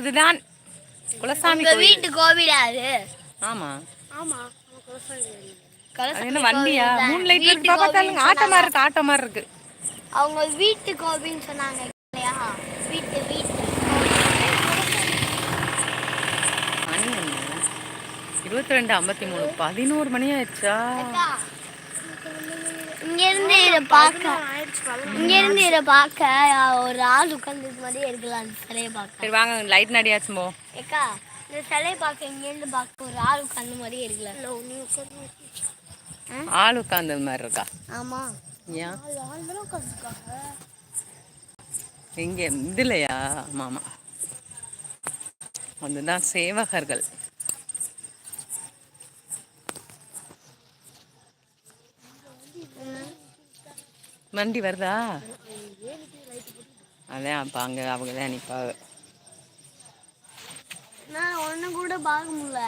இதுதான் குலசாமி வீட்டு கோவிலா அது? ஆமா. ஆமா என்ன வண்டியா மூணு லைட் இருக்கு. பார்த்தாலும் ஆட்டோ மாதிரி இருக்கு ஆட்டோ மாதிரி இருக்கு. அவங்க வீட்டு கோவில்னு சொன்னாங்க இல்லையா? வீட்டு வீட்டு. மணி என்ன? இருபத்தி ரெண்டு ஐம்பத்தி மூணு. பதினோரு மணி ஆயிடுச்சா? இங்க இருந்து இதை பார்க்க. இங்க இருந்து இதை பார்க்க ஒரு ஆள் உட்கார்ந்து மாதிரியே இருக்கலாம் சிலையை பார்க்க. சரி வாங்க லைட் நடியாச்சும் போ. ஏக்கா இந்த சிலையை பார்க்க இங்க இருந்து பார்க்க ஒரு ஆள் உட்கார்ந்த மாதிரியே இருக்கலாம். ஆள் உட்கார்ந்தது மாதிரி இருக்கா? ஆமா. ஏன்? எங்க இதுலையா? ஆமா ஆமா. அதுதான் சேவகர்கள். வண்டி வருதா? அதான் அப்ப அங்க அவங்க தான் நிப்பாங்க. நான் ஒண்ணு கூட பார்க்க முடியல.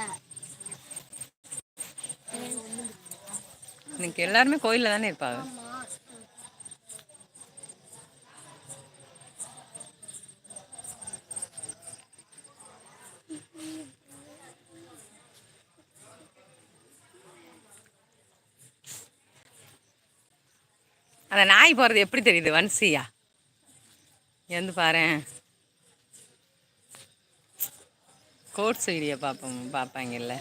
இன்னைக்கு எல்லாருமே கோயில்ல தானே இருப்பாங்க? அந்த நாய் போறது எப்படி தெரியுது? வன்சியா? எந்து பாரேன். கோட்ஸ் வீடியோ பார்ப்போம் பார்ப்பாங்கல்ல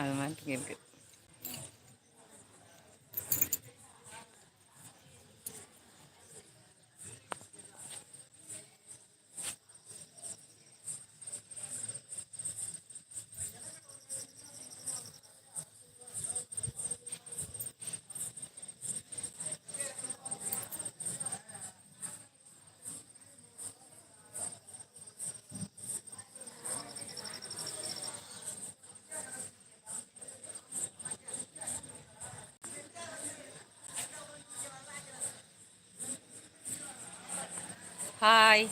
அது மாதிரி இருக்கு. ஹாய்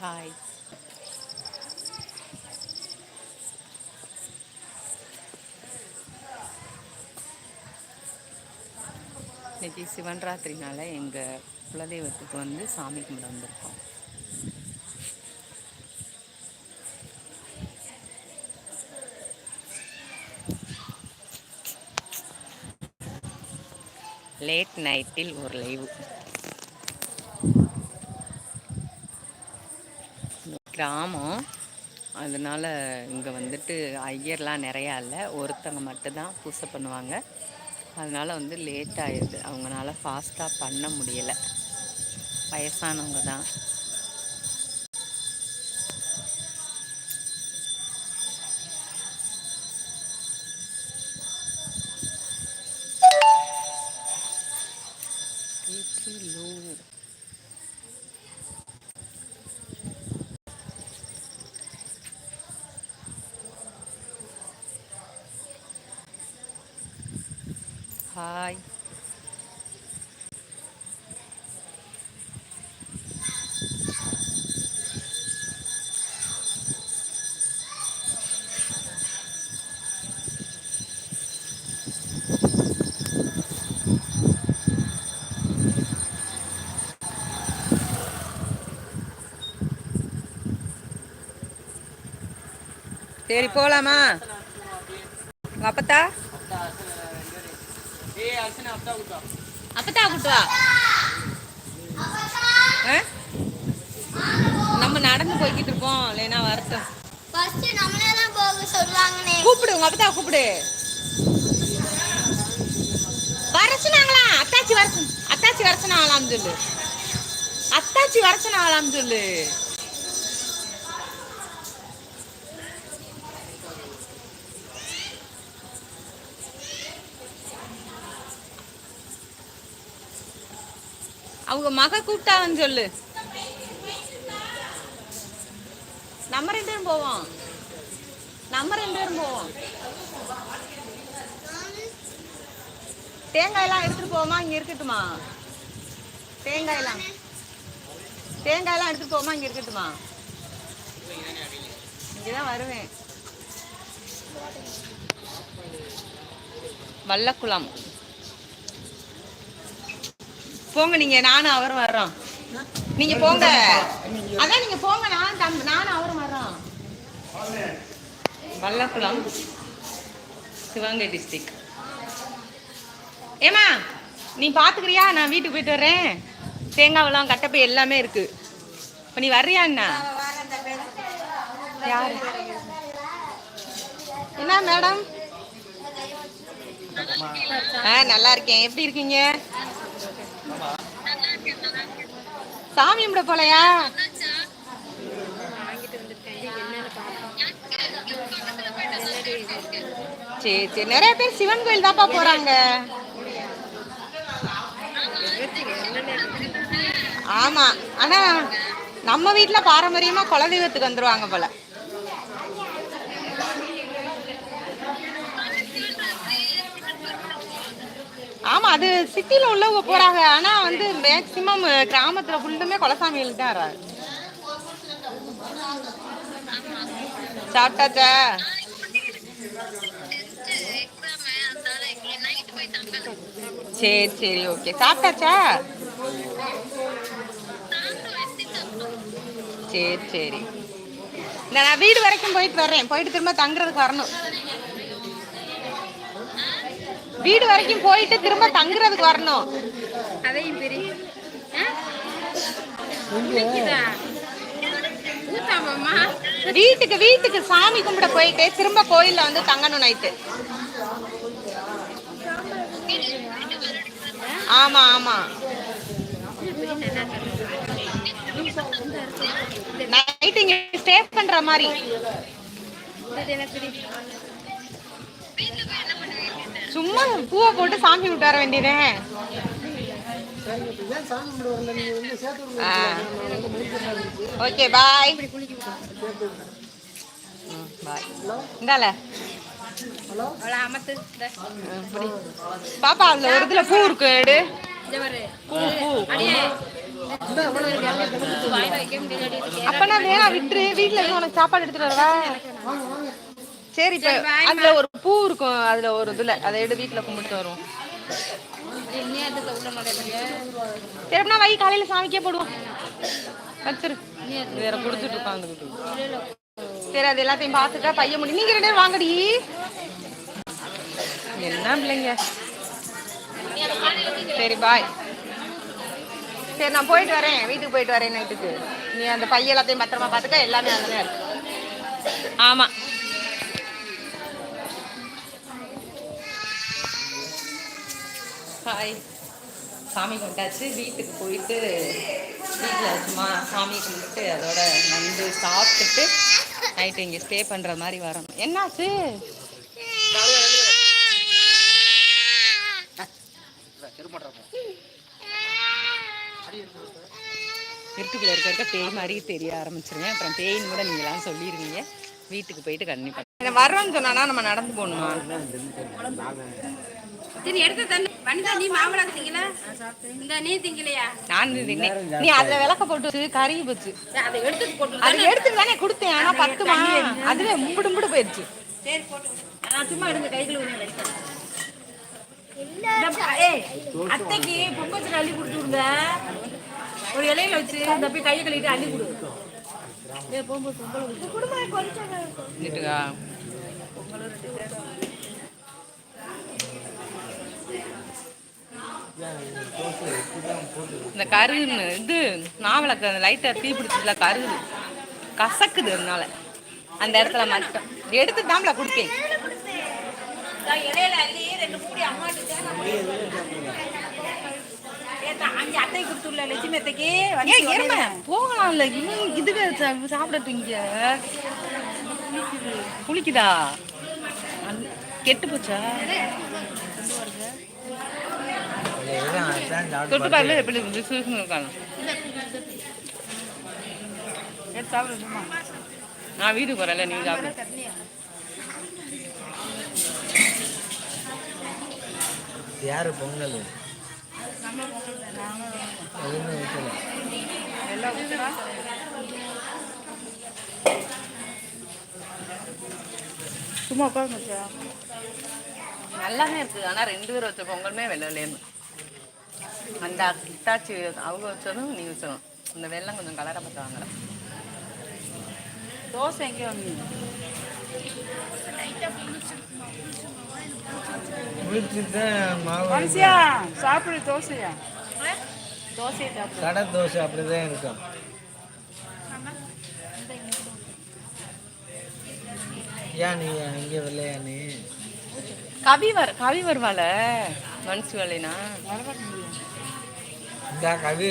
ஹாய் இன்றைக்கி சிவன்ராத்திரினால் எங்கள் குலதெய்வத்துக்கு வந்து சாமி கும்பிட வந்திருக்கோம். லேட் நைட்டில் ஒரு லைவ் கிராமம். அதனால இங்கே வந்துட்டு ஐயர்லாம் நிறையா இல்லை. ஒருத்தங்க மட்டும்தான் பூசை பண்ணுவாங்க. அதனால் வந்து லேட் ஆயிடுது. அவங்களால ஃபாஸ்ட்டாக பண்ண முடியலை. வயசானவங்க தான் low. ஹாய் சரி போலாமா? உங்க அப்பத்தா? அப்பத்தா கூட்டுவா ஆ? நம்ம நடந்து போய்கிட்டு இருக்கோம் இல்லைன்னா வரட்டும் ஃபர்ஸ்ட் நம்மளே தான் போக சொல்லுவாங்கனே. கூப்பிடு உங்க அப்பத்தா கூப்பிடு. வரச்சுனாங்களா அத்தாச்சி வரச்சு அத்தாச்சி வரச்சுனாங்களாம் சொல்லு. அத்தாச்சி வரச்சுனாங்களாம் சொல்லு. அவங்க மக கூப்பிட்டான்னு சொல்லு. நம்ம ரெண்டு பேரும் போவோம். நம்ம ரெண்டு பேரும் போவோம். தேங்காயெல்லாம் எடுத்துட்டு போவோமா? இங்க இருக்கட்டுமா? தேங்காய் எல்லாம். தேங்காய் எல்லாம் எடுத்துட்டு போவோமா? இங்க இருக்கட்டுமா? இங்கதான் வருவேன். வல்லக்குளம் போங்க நீங்க நானும் அவரும் வர்றோம். நீங்க போங்க. அதான் நீங்க போங்க நான் தம்- நானும் அவரும் வர்றோம். வல்லக்குளம் சிவகங்கை டிஸ்ட்ரிக்ட் ஏமா நீ பாத்துக்கிறியா? நான் வீட்டுக்கு போயிட்டு வர்றேன். தேங்காவெல்லாம் கட்டப்பை எல்லாமே இருக்கு. இப்போ நீ வர்றியா என்ன? யாரு? என்ன மேடம்? ஆ நல்லா இருக்கேன். எப்படி இருக்கீங்க? சாமி கும்பிட போலையா? சரி சரி. நிறைய பேர் சிவன் கோயில் தான்ப்பா போறாங்க. ஆமா. ஆனா நம்ம வீட்ல பாரம்பரியமா குலதெய்வத்துக்கு வந்துருவாங்க போல. ஆமா அது சிட்டில உள்ளவங்க போறாங்க. ஆனா வந்து மேக்சிமம் கிராமத்துல ஃபுல்லுமே குலசாமிகளுக்கு தான் வர்றாங்க சாப்பிட்டாச்சா? சரி சரி ஓகே சாப்பிட்டாச்சா? சரி சரி. இந்த நான் வீடு வரைக்கும் போயிட்டு வர்றேன். போயிட்டு திரும்ப தங்குறதுக்கு வரணும். வீடு வரைக்கும் போயிட்டு திரும்ப தங்குறதுக்கு வரணும். அதையும் பெரிய வீட்டுக்கு வீட்டுக்கு சாமி கும்பிட போயிட்டு திரும்ப கோயில்ல வந்து தங்கணும் நைட்டு. ஆமா ஆமா. நைட் இங்க ஸ்டே பண்ற மாதிரி. சும்மா பூவை போட்டு சாமி விட்டு வர வேண்டியதே ஓகே பாய். பாய். இந்தால. பாப்பா அதுல ஒரு இதுல பூ இருக்கு எடு. பூ பூ. அப்பனா வேணாம் விட்டுரு வீட்ல இருந்து உனக்கு சாப்பாடு எடுத்துட்டு வரவா? சரி இப்ப அதுல ஒரு பூ இருக்கும் அதுல ஒரு இதுல. அதை எடு வீட்ல கும்பிட்டு நுழைய சரினா வை காலையில சாமிக்கே போடுவோம். வச்சிரு. வேற கொடுத்துட்டு உட்காந்துக்கிட்டு சரி அது எல்லாத்தையும் பார்த்துட்டா பையன் முடி நீங்க ரெண்டு பேரும் வாங்கடி. என்ன பிள்ளைங்க? சரி பாய் சரி நான் போயிட்டு வரேன். வீட்டுக்கு போயிட்டு வரேன் நைட்டுக்கு. நீ அந்த பைய எல்லாத்தையும் பத்திரமா பார்த்துக்க எல்லாமே அங்கே இருக்கு. ஆமா. ஹாய் சாமி கும்பிட்டாச்சு வீட்டுக்கு போயிட்டு வீட்டில் சும்மா சாமி கும்பிட்டு அதோட வந்து சாப்பிட்டுட்டு நைட்டு இங்கே ஸ்டே பண்ணுற மாதிரி வரணும் என்னாச்சு? இருட்டுக்குள்ள இருக்க. இருக்க பேய் மாதிரி தெரிய ஆரம்பிச்சிருங்க. அப்புறம் பேயின்னு கூட நீங்களாம் சொல்லிடுவீங்க வீட்டுக்கு போயிட்டு கண்டிப்பாக வர்றோம்னு சொன்னானா நம்ம நடந்து போகணுமா? சரி எடுத்து தண்ணி வனிதா நீ மாம்பழம் திங்கல? இந்த நீ திங்கலையா? நான் தின்னேன். நீ அதுல விளக்க போட்டு கருகி போச்சு. அதை எடுத்து போட்டு அது எடுத்துட்டு தானே கொடுத்தேன். ஆனா பத்துமா அதுவே மும்புடு மும்புடு போயிடுச்சு சரி போட்டு நான் சும்மா எடுங்க கைகளை ஒன்று ஏய் அத்தைக்கு பொங்கல் அள்ளி கொடுத்து விடுங்க. ஒரு இலையில வச்சு இந்த போய் கையை கழுவிட்டு அள்ளி கொடு. ஏய், போகும்போது பொங்கல் கொடுத்து. இதுக்கா இந்த கருகுன்னு இது நாவலுக்கு அந்த லைட்டாக தீ பிடிச்சதுல கருகுது கசக்குது அதனால அந்த இடத்துல மட்டும். எடுத்து தாம்ல கொடுத்தேன். போகலாம்ல. இலையில அள்ளி குளிக்குதா? கெட்டு போச்சா? தொட்டு பாருல எப்படி இருக்கு சுருக்கம் இருக்காங்க நான் வீட்டுக்கு போறேன்ல நீ சாப்பிடு யாரு பொங்கல் எதுவுமே வைக்கல சும்மா உட்காந்து நல்லாவே இருக்குது ஆனால் ரெண்டு பேர் வச்ச பொங்கலுமே வெள்ளலேருந்து அந்த கிட்டாச்சி அவங்க வச்சதும் நீ வச்சதும். இந்த வெள்ளம் கொஞ்சம் கலராக பார்த்து வாங்கலாம் தோசை எங்கே வந்து சாப்பிடு தோசையா. சாப்பிடு. கடை தோசை அப்படிதான் இருக்கும். ஏன் நீ இங்கே வரலையா நீ? கவி வர் கவி வருவாள மனசு வேலைனா இந்த கவி.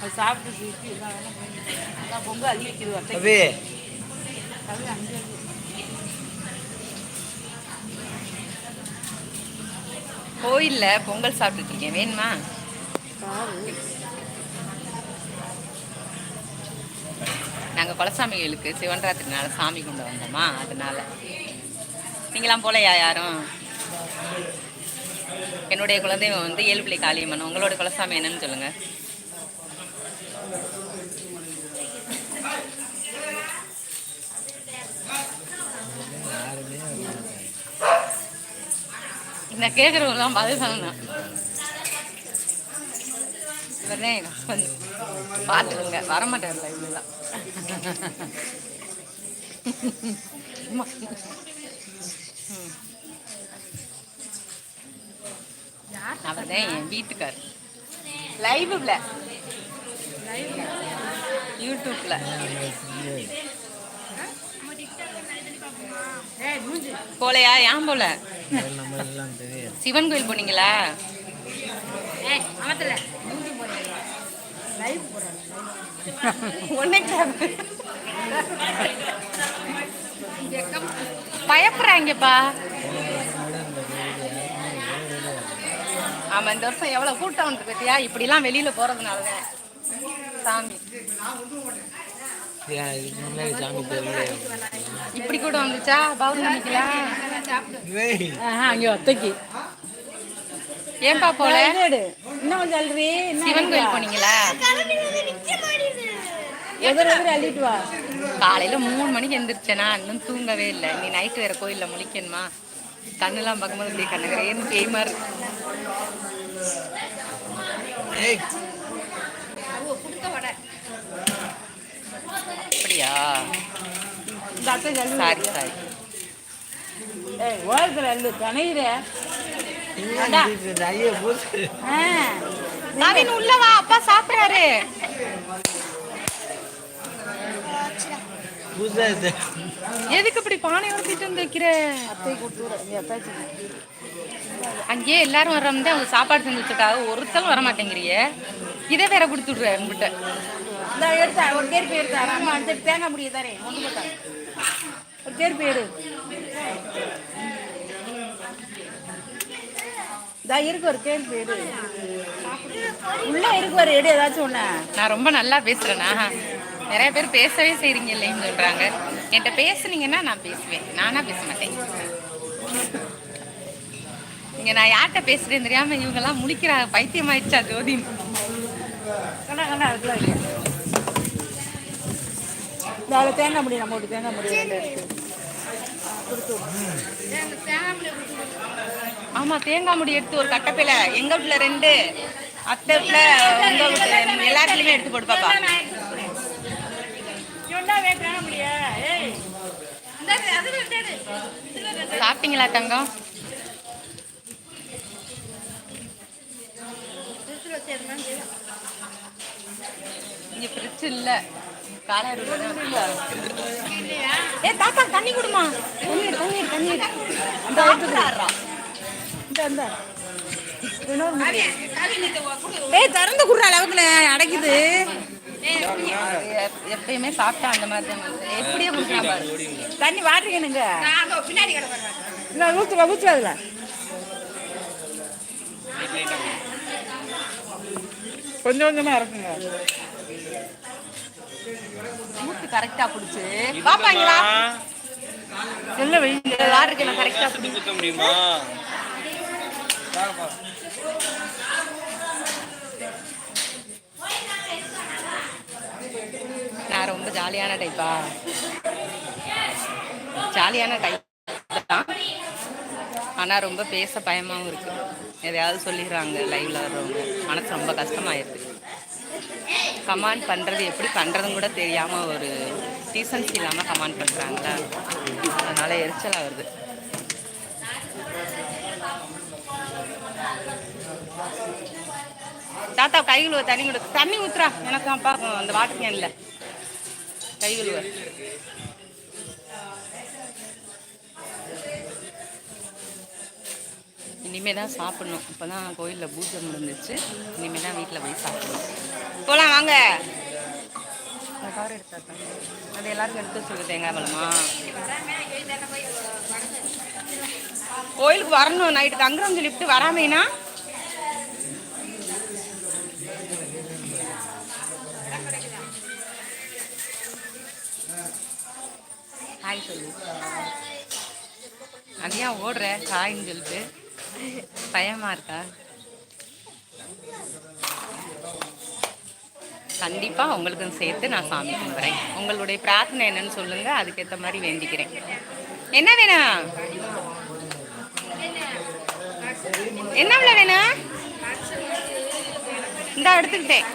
அது சாப்பிட்டு பொங்கல் அள்ளி வைக்கிறது கவி. கோயிலில் பொங்கல் சாப்பிட்டுட்டு இருக்கேன். வேணுமா? நாங்கள் குலசாமி கோயிலுக்கு சிவன் ராத்திரினால சாமி கொண்டு வந்தோமா அதனால. நீங்களாம் போலையா யாரும்? என்னுடைய குலதெய்வம் வந்து ஏழுப்பிள்ளை காளியம்மன். உங்களோட குலசாமி என்னன்னு சொல்லுங்க. இந்த கேட்குறவங்களாம் பதில் சொல்லணும். இவரே எங்கள் ஹஸ்பண்ட் பார்த்துருங்க லைவ்லாம் அவர் தான் என் வீட்டுக்கார். லைவ்ல யூடியூப்ல ஏய் மூஞ்சி. போலையா? ஏன் போல? சிவன் கோயில் போனீங்களா? பயப்படுறாங்கப்பா. ஆமா இந்த வருஷம் எவ்வளவு கூட்டம் வந்து பத்தியா? இப்படிலாம் வெளியில போறதுனாலதான். சாமி. இப்படி கூட வந்துச்சா? பௌர்ணமிக்கலாம் அங்கே ஒத்தைக்கு. ஏன்பா போல? இன்னும் கொஞ்சம் அல்றி சிவன் கோயில் போனீங்களா? எதிர எதிர அள்ளிட்டு வா. காலையில மூணு மணிக்கு எந்திரிச்சேனா? இன்னும் தூங்கவே இல்லை. நீ நைட்டு வேற கோயில்ல முழிக்கணுமா? கண்ணெல்லாம் பார்க்கும்போது அப்படியே கண்ணகரேன்னு பேய் மாதிரி அப்படியா? Sorry sorry. ஏய் ஓரத்தில் ஆ. நவீன் உள்ள வா அப்பா சாப்பிடுறாரு. இது எதுக்கு இப்படி பானை ஊத்திட்டு வந்து வைக்கிற அங்கேயே எல்லாரும் வர்றோம்னு அவங்க சாப்பாடு செஞ்சு வச்சுட்டாங்க ஒருத்தரும் வர மாட்டேங்கிறியே. இதை வேற கொடுத்து விடுற என்கிட்ட இந்த எடுத்தா ஒரு கேர்பி எடுத்தா. அம்மா அந்த தேங்காய் முடிய தரேன் ஒன்று ஒரு கேர்பி எடு. இதா இருக்கு ஒரு கேர்பி எடு. உள்ள இருக்கு ஒரு எடு ஏதாச்சும் ஒண்ணு. நான் ரொம்ப நல்லா பேசுறேனா நிறைய பேர் பேசவே செய்றீங்க இல்லைன்னு சொல்றாங்க. என்கிட்ட பேசுனீங்கன்னா நான் பேசுவேன். நானா பேச மாட்டேன். இங்க நான் யார்கிட்ட பேசுறேன்னு தெரியாம இவங்க எல்லாம் முழிக்கிறாங்க பைத்தியம் ஆயிடுச்சா ஜோதி அதில் தேங்காய் முடி நம்ம ஒரு தேங்காய் முடி ரெண்டு எடுத்து கொடுத்து விடு. ஆமா தேங்காய் முடி எடுத்து ஒரு கட்டப்பையில எங்க வீட்டுல ரெண்டு அத்தை வீட்டுல உங்க வீட்டுல எல்லாத்துலயுமே எடுத்து போடு பாப்பா இவன்டா வே தேங்காய் முடியா ஏய் சாப்பிட்டீங்களா தங்கம்? இங்க ஃப்ரிட்ஜ் இல்ல. காலையில ஏ தாத்தா தண்ணி குடுமா. தண்ணீர் தண்ணீர் தண்ணீர் அந்த எடுத்துக்கிறா இந்த இந்த. ஏய் திறந்து குடுற அளவுக்கு அடைக்குது. எப்- எப்பயுமே சாப்பிட்டா அந்த மாதிரி தான். எப்படியே குடுக்குறா பாரு. தண்ணி வாட்டுக்கணுங்க இல்லை ஊற்றுல ஊற்று அதில். கொஞ்சம் கொஞ்சமாக இறக்குங்க. மூக்கு கரெக்டா புடிச்சு. பாப்பாங்களா இல்லை வை. யாருக்கு நான் கரெக்டா குத்த முடியுமா நான் ரொம்ப ஜாலியான டைப்பா ஜாலியான டைப் தான். ஆனால் ரொம்ப பேச பயமாகவும் இருக்கு. எதையாவது சொல்லிடுறாங்க லைவ்ல வர்றவங்க. மனசு ரொம்ப கஷ்டமாயிருக்கு. கமாண்ட் பண்ணுறது எப்படி பண்ணுறதுன்னு கூட தெரியாமல் ஒரு டீசன்சி இல்லாமல் கமாண்ட் பண்ணுறாங்களா அதனால எரிச்சலாக வருது. தாத்தா கை தண்ணி கொடு. தண்ணி ஊத்துறா. எனக்கு அப்பா அந்த வாட்டர் கேன்ல கை கழுவ இனிமே தான் சாப்பிடணும். இப்போ தான் கோயிலில் பூஜை முடிஞ்சிச்சு இனிமே தான் வீட்டில் போய் சாப்பிடணும். போகலாம் வாங்க. கார் எடுத்தா அது எல்லாருக்கும் எடுத்து சொல்லு தேங்காய் பழமா? கோயிலுக்கு வரணும். நைட்டு தங்குறோம் சொல்லிவிட்டு வராமேனா ஹாய் சொல்லு. அது ஏன் ஓடுற ஹாய்ன்னு சொல்லிட்டு. பயமா இருக்கா? கண்டிப்பாக உங்களுக்கும் சேர்த்து நான் சாமி கும்பிட்றேன். உங்களுடைய பிரார்த்தனை என்னன்னு சொல்லுங்கள் அதுக்கேற்ற மாதிரி வேண்டிக்கிறேன். என்ன வேணும் என்ன இவ்வளோ வேணும் இந்த எடுத்துக்கிட்டேன்.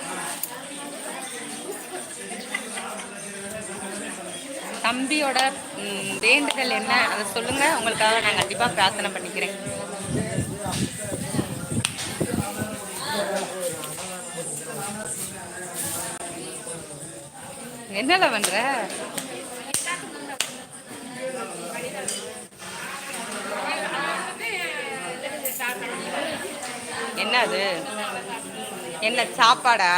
தம்பியோட வேண்டுதல் என்ன? அதை சொல்லுங்க. உங்களுக்காக நான் கண்டிப்பா பிரார்த்தனை பண்ணிக்கிறேன். என்னல பண்ற என்ன அது என்ன சாப்பாடா?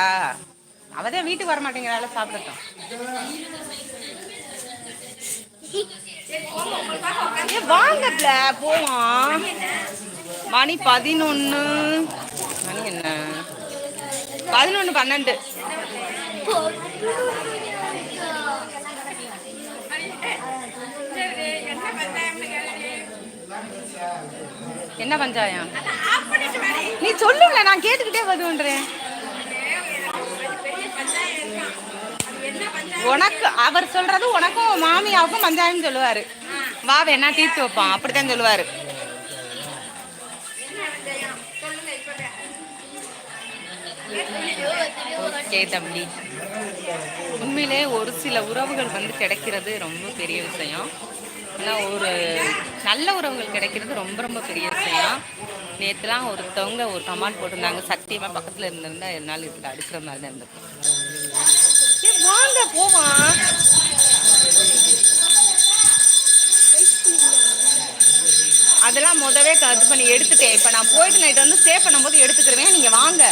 அவதான் வீட்டுக்கு வர மாட்டேங்கிறால சாப்பிடட்டும். ஏ வாங்கப்ல போவோம். மணி பதினொன்று மணி என்ன? பதினொன்று பன்னெண்டு. என்ன பஞ்சாயம்? நீ சொல்லுங்கள நான் கேட்டுக்கிட்டே வருவேன்றேன். உனக்கு அவர் சொல்றது உனக்கும் மாமியாவுக்கும் பஞ்சாயம் சொல்லுவாரு. வா வேணா தீர்த்து வைப்பான் அப்படித்தான் சொல்லுவாரு. ஓகே தம்பி உண்மையிலே ஒரு சில உறவுகள் வந்து கிடைக்கிறது ரொம்ப பெரிய விஷயம். ஆனால் ஒரு நல்ல உறவுகள் கிடைக்கிறது ரொம்ப ரொம்ப பெரிய விஷயம். நேற்றுலாம் ஒருத்தவங்க ஒரு கமாண்ட் போட்டிருந்தாங்க. சத்தியமாக பக்கத்தில் இருந்திருந்தா என்னால் இதுக்கு அடிக்கிற மாதிரி தான் இருந்திருக்கும் வாங்க போவான் அதெல்லாம் முதவே க- இது பண்ணி எடுத்துட்டேன். இப்போ நான் போயிட்டு நைட் வந்து ஸ்டே பண்ணும்போது எடுத்துக்கிறேன் நீங்கள் வாங்க.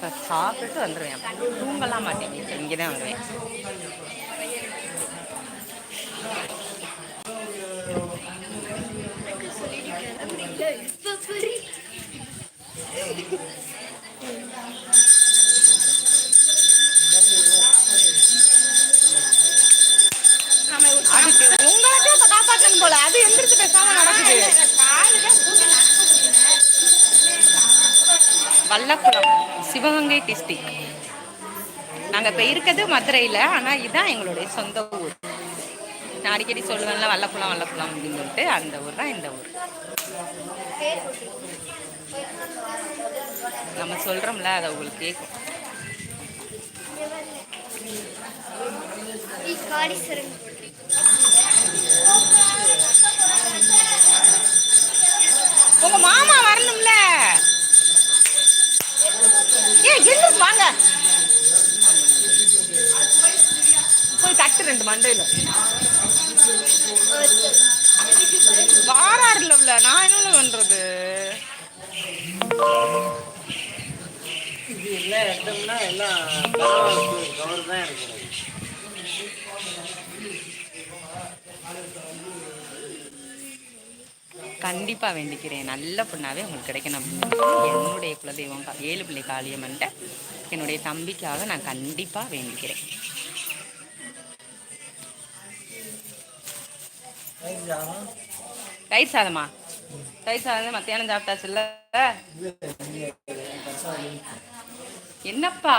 சாப்பிட்டு சாப்பிட்டுட்டு வந்துடுவேன் தூங்கலாம் மாட்டேன். வீட்டில் இங்கே தான் வருவேன் உங்களுக்கே இப்ப காப்பாற்றணும் போல அது எந்திரிச்சு பேசாம நடக்குது வல்லக்குளம் சிவகங்கை டிஸ்ட்ரிக் நாங்கள் இப்போ இருக்கிறது மதுரையில் ஆனால் இதுதான் எங்களுடைய சொந்த ஊர். நான் அடிக்கடி சொல்லுவேன்ல வல்லக்குளம் வல்லக்குளம் அப்படின்னு சொல்லிட்டு அந்த ஊர் தான் இந்த ஊர். நம்ம சொல்கிறோம்ல அதை உங்களுக்கு கேட்கும். உங்க மாமா வரணும்ல வாங்க. போய் தட்டு ரெண்டு மண்டையில. வாராருல நான் என்ன பண்றது? இது எல்லாம் எடுத்தோம்னா எல்லாம் கவர் தான் இருக்கிறது கண்டிப்பாக வேண்டிக்கிறேன். நல்ல பொண்ணாவே உங்களுக்கு கிடைக்கணும். அப்படின்னு என்னுடைய குலதெய்வம் ஏழு பிள்ளை காளியம்மன்ட்ட என்னுடைய தம்பிக்காக நான் கண்டிப்பாக வேண்டிக்கிறேன். தயிர் சாதமா? தயிர் சாதம் மத்தியானம் சாப்பிட்டாச்சுல்ல என்னப்பா?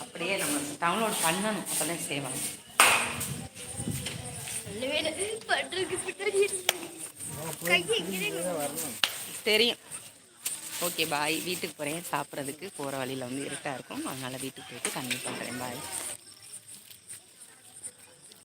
அப்படியே நம்ம டவுன்லோட் பண்ணணும். அப்பதான் செய்வாங்க. தெரியும். ஓகே பாய் வீட்டுக்கு போகிறேன் சாப்பிட்றதுக்கு போகிற வழியில் வந்து இருட்டாக இருக்கும். அதனால் வீட்டுக்கு போயிட்டு கண்டிப்பாக பண்ணுறேன் பாய்